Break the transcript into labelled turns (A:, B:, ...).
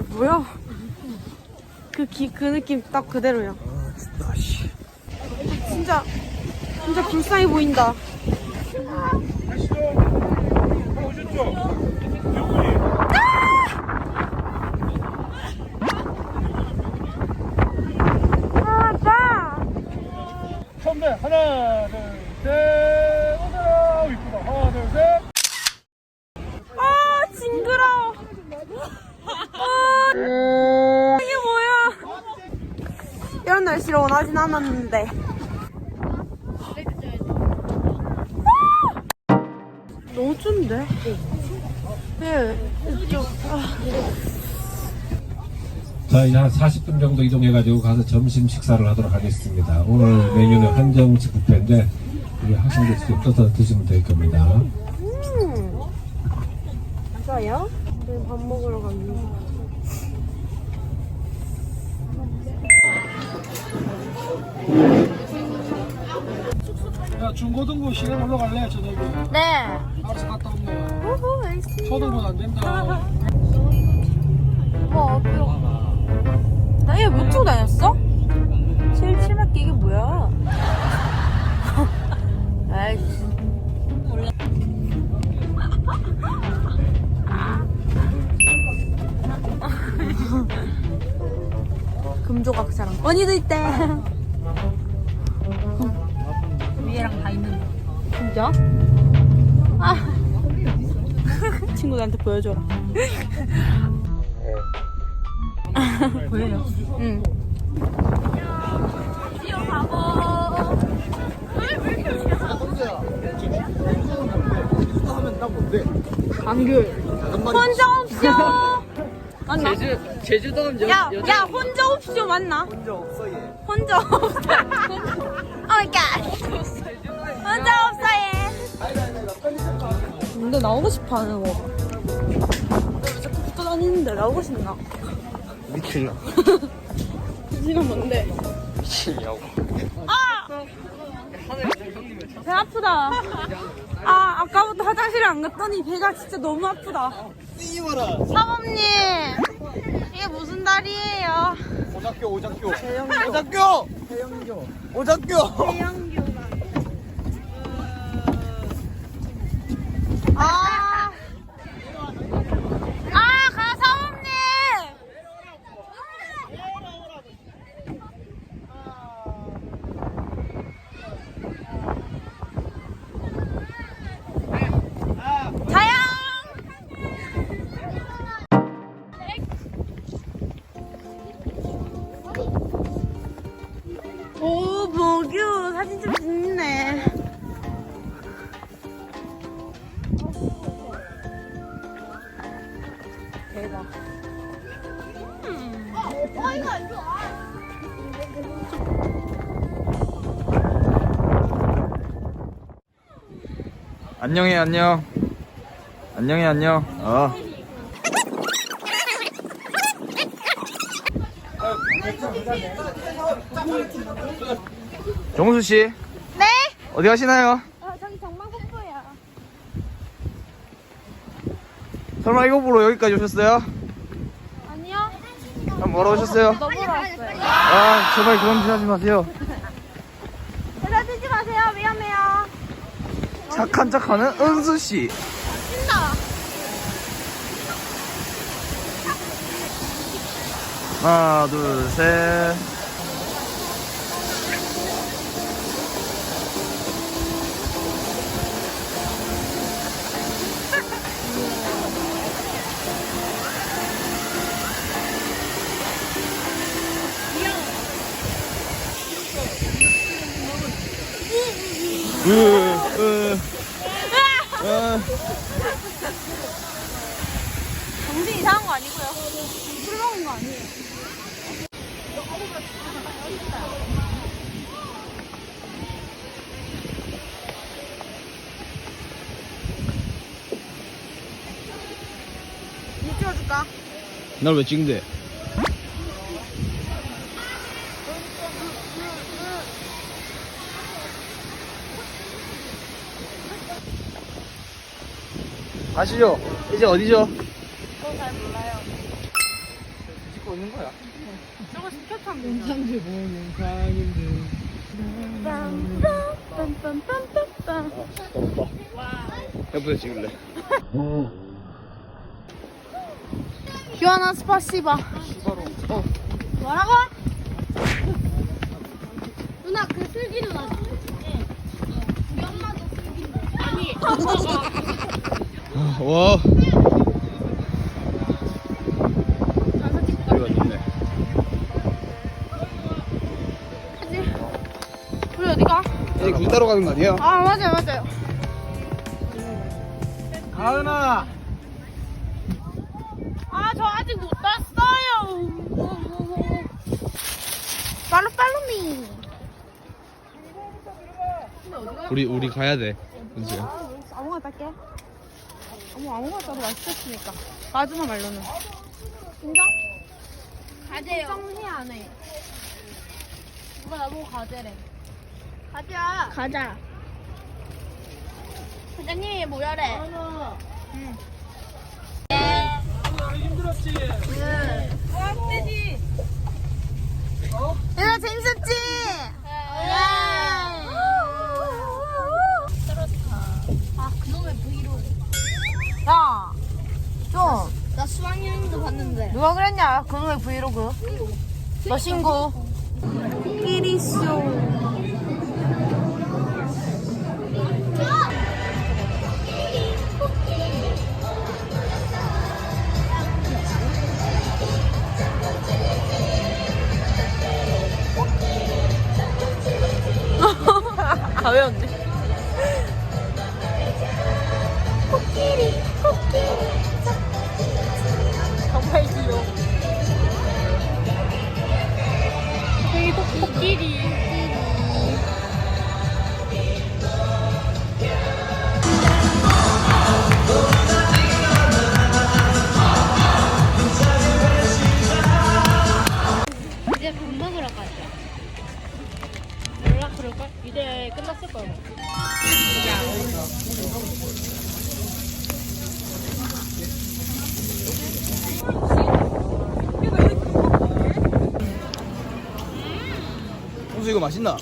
A: 같아. 뭐야? 그 기, 그 느낌 딱 그대로야.
B: 아 진짜 씨.
A: 진짜 진짜 불쌍해 보인다. 아, 나.
C: 선배 하나 둘 셋 오세요 이쁘다 하나 둘셋
A: 아 징그러워. 아 이게 뭐야? 이런 날씨를 원하진 않았는데. 아! 너무 추운데? 네, 좀, 아.
B: 자 이제 한 40분 정도 이동해가지고 가서 점심 식사를 하도록 하겠습니다. 오늘 메뉴는 한정식 뷔페인데 우리 학생들 직접 떠서 드시면 될 겁니다.
A: 음. 저희 밥 먹으러 갑니다.
C: 야 중고등부 시간 올라갈래 저녁에
A: 네.
C: 알아서 갔다 온다
A: 오호, 알겠습니다.
C: 초등부는 안 된다
A: 뭐, 어디로? 나얘못 찍고 다녔어? 제일 심할게 이게 뭐야? 아이씨. 금조각사랑 언니도 있대. 진짜? 아. 친구들한테 보여줘라. 보여요. 응. 안귤. 혼자 없쇼. 맞나?
D: 제주 제주도 여,
A: 야,
D: 여자
A: 야, 혼자 없쇼 맞나?
C: 혼자 없어 얘
A: 혼자 없어. 오 마이 갓. 혼자 없어 얘. 근데 나오고 싶어 하는 거. 왜 자꾸 붙어 다니는데 나오고 싶나?
C: 미칠라
A: 지금 뭔데?
C: 미치냐고
A: 배 아프다. 아, 아까부터 화장실 안 갔더니 배가 진짜 너무 아프다.
C: 띠워라
A: 사모님, 이게 무슨 다리예요?
C: 오작교 오작교 오작교 대형교 오작교
A: 아, 아, 가 사모님. 자영. 오, 모규 사진 좀 찍네. 대박.
E: 안녕해 안녕 안녕해 안녕 어 정수 씨
A: 네?
E: 어디 가시나요?
A: 아, 저기 경마국도야.
E: 설마 이거 보러 여기까지 오셨어요?
A: 아니요.
E: 그럼 뭐러 오셨어요?
A: 너 보러 왔어요.
E: 아 제발 그런 짓 하지 마세요
A: 여자 뜨지 마세요. 위험해요.
E: 착한 척하는 은수 씨
A: 신나.
E: 하나 둘셋 으, 으, 으.
A: 정신 이상한 거 아니고요. 술 먹은 거 아니에요. 이 찍어줄까?
E: 날 왜 찍는데? 가시죠. 이제 어디죠?
A: 저잘 몰라요.
C: 먹고 있는 거야.
A: 저거 시켜참 영상들 보는 강인들 빰빰빰빰빰빰
E: 옆에서 찍을래
A: 기원아 스파시바 어. 뭐라고? 누나 그 슬기 누나 우리 엄마도 슬기인데 아니
E: 와. 여기가 좋네.
A: 우리 어디가?
C: 이제 굴 따러 가는 거 아니에요?
A: 아 맞아요 맞아요.
C: 가은아.
A: 아 저 아직 못 땄어요. 빨로 빨로미.
E: 우리 우리 가야 돼. 은수야
A: 아무거나 딸게 아무 아무거나 따도 맛있겠으니까. 마지막 말로는. 인정? 가재요. 인정해 안해. 누가 나보고 가재래? 가자. 가자. 사장님이 뭐야래 응. 누가 그랬냐? 그놈의 브이로그. 너 신고. 끼리쇼 다 외웠네 코끼리. 이제 밥 먹으러 가자. 몰라 그럴걸? 이제 끝났을 거야
C: 은수 이거 맛있나?